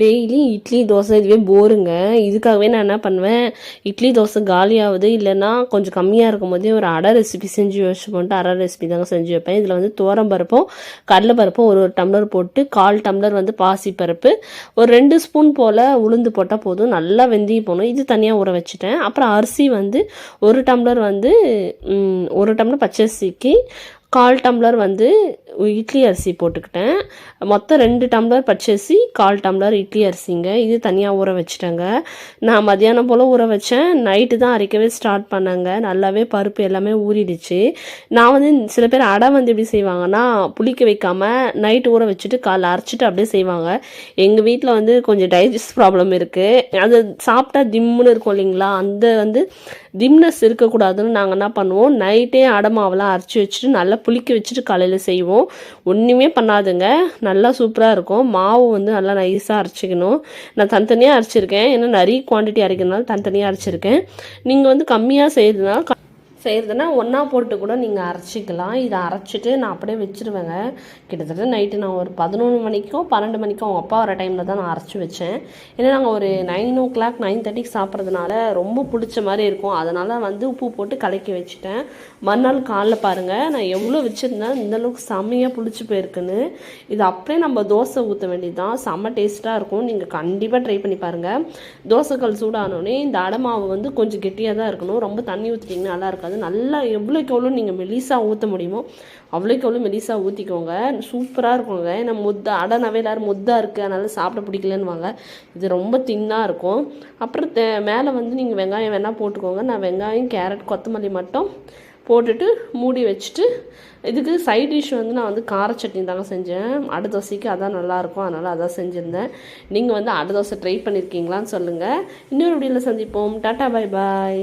Daily idli dosa இதுவே போருங்க. இதுக்காகவே நான் என்ன பண்ணுவேன்? இட்லி தோசை காலியாகுது இல்லைன்னா கொஞ்சம் கம்மியாக இருக்கும் போதே ஒரு அடை ரெசிபி செஞ்சு வச்சுப்போன்ட்டு அடை ரெசிபி தாங்க செஞ்சு வைப்பேன். இதில் வந்து துவரம் பருப்பும் கடலை பருப்பும் ஒரு ஒரு டம்ளர் போட்டு கால் டம்ளர் வந்து பாசி பருப்பு ஒரு ரெண்டு ஸ்பூன் போல் உளுந்து போட்டால் போதும். நல்லா வெந்தி போகணும். இது தனியாக ஊற வச்சுட்டேன். அப்புறம் அரிசி வந்து ஒரு டம்ளர் வந்து ஒரு டம்ளர் பச்சரிசிக்கு கால் டம்ளர் வந்து இட்லி அரிசி போட்டுக்கிட்டேன். மொத்தம் ரெண்டு டம்ளர் பச்சரிசி கால் டம்ளர் இட்லி அரிசிங்க. இது தனியாக ஊற வச்சுட்டேங்க. நான் மத்தியானம் போல் ஊற வச்சேன். நைட்டு தான் அரைக்கவே ஸ்டார்ட் பண்ணேங்க. நல்லாவே பருப்பு எல்லாமே ஊறிடுச்சு. நான் வந்து சில பேர் அடை வந்து எப்படி செய்வாங்கன்னா புளிக்க வைக்காமல் நைட் ஊற வச்சுட்டு காலைல அரைச்சிட்டு அப்படியே செய்வாங்க. எங்கள் வீட்டில் வந்து கொஞ்சம் டைஜஸ்ட் ப்ராப்ளம் இருக்குது அது சாப்பிட்டா திம்முன்னு இருக்கும் இல்லைங்களா? அந்த வந்து திம்னஸ் இருக்கக்கூடாதுன்னு நாங்கள் என்ன பண்ணுவோம்? நைட்டே அடை மாவெல்லாம் அரைச்சி வச்சுட்டு நல்லா புளிக்க வச்சுட்டு காலையில் செய்வோம். ஒன்றுமே பண்ணாதுங்க. நல்லா சூப்பராக இருக்கும். மாவு வந்து நல்லா நைஸாக அரைச்சிக்கணும். நான் தனித்தனியாக அரைச்சிருக்கேன். ஏன்னா நிறைய குவான்டிட்டி அரைக்கிறதுனால தனித்தனியாக அரைச்சிருக்கேன். நீங்கள் வந்து கம்மியாக செய்யறதுனால செய்கிறதுனா ஒன்றா போட்டு கூட நீங்கள் அரைச்சிக்கலாம். இதை அரைச்சிட்டு நான் அப்படியே வச்சுருவேங்க. கிட்டத்தட்ட நைட்டு நான் ஒரு பதினொன்று மணிக்கும் பன்னெண்டு மணிக்கும் அவங்க அப்பா வர டைமில் தான் நான் அரைச்சி வச்சேன். ஏன்னா நாங்கள் ஒரு நைன் ஓ கிளாக் நைன் தேர்ட்டிக்கு சாப்பிட்றதுனால ரொம்ப பிடிச்ச மாதிரி இருக்கும். அதனால் வந்து உப்பு போட்டு கலக்கி வச்சுட்டேன். மறுநாள் காலைல பாருங்கள் நான் எவ்வளோ வச்சுருந்தேன். இந்தளவுக்கு செம்மையாக பிடிச்சி போயிருக்குன்னு. இது அப்படியே நம்ம தோசை ஊற்ற வேண்டியது தான் செம்ம டேஸ்ட்டாக இருக்கும். நீங்கள் கண்டிப்பாக ட்ரை பண்ணி பாருங்கள் தோசைக்கல் சூடானோடனே இந்த அடமாவு வந்து கொஞ்சம் கெட்டியாக தான் இருக்கணும். ரொம்ப தண்ணி ஊற்றிட்டிங்கன்னா நல்லா இருக்காது. நல்லா எவ்வளோக்கு எவ்வளோ நீங்கள் மெலிசாக ஊற்ற முடியுமோ அவ்வளோக்கு எவ்வளோ மெலிசாக ஊற்றிக்கோங்க. சூப்பராக இருக்குங்க. ஏன்னா முத்தா அடனாவே எல்லோரும் முத்தாக இருக்குது அதனால் சாப்பிட பிடிக்கலன்னுவாங்க. இது ரொம்ப தின்னாக இருக்கும். அப்புறம் தே மேலே வந்து நீங்கள் வெங்காயம் வேணால் போட்டுக்கோங்க. நான் வெங்காயம் கேரட் கொத்தமல்லி மட்டும் போட்டுட்டு மூடி வச்சுட்டு இதுக்கு சைட் டிஷ் வந்து நான் வந்து கார சட்னி தாங்க செஞ்சேன். அடை தோசைக்கு அதான் நல்லாயிருக்கும் அதனால் அதான் செஞ்சுருந்தேன். நீங்கள் வந்து அடை தோசை ட்ரை பண்ணியிருக்கீங்களான்னு சொல்லுங்கள் இன்னொரு வீடியோவில் சந்திப்போம். Tata bye bye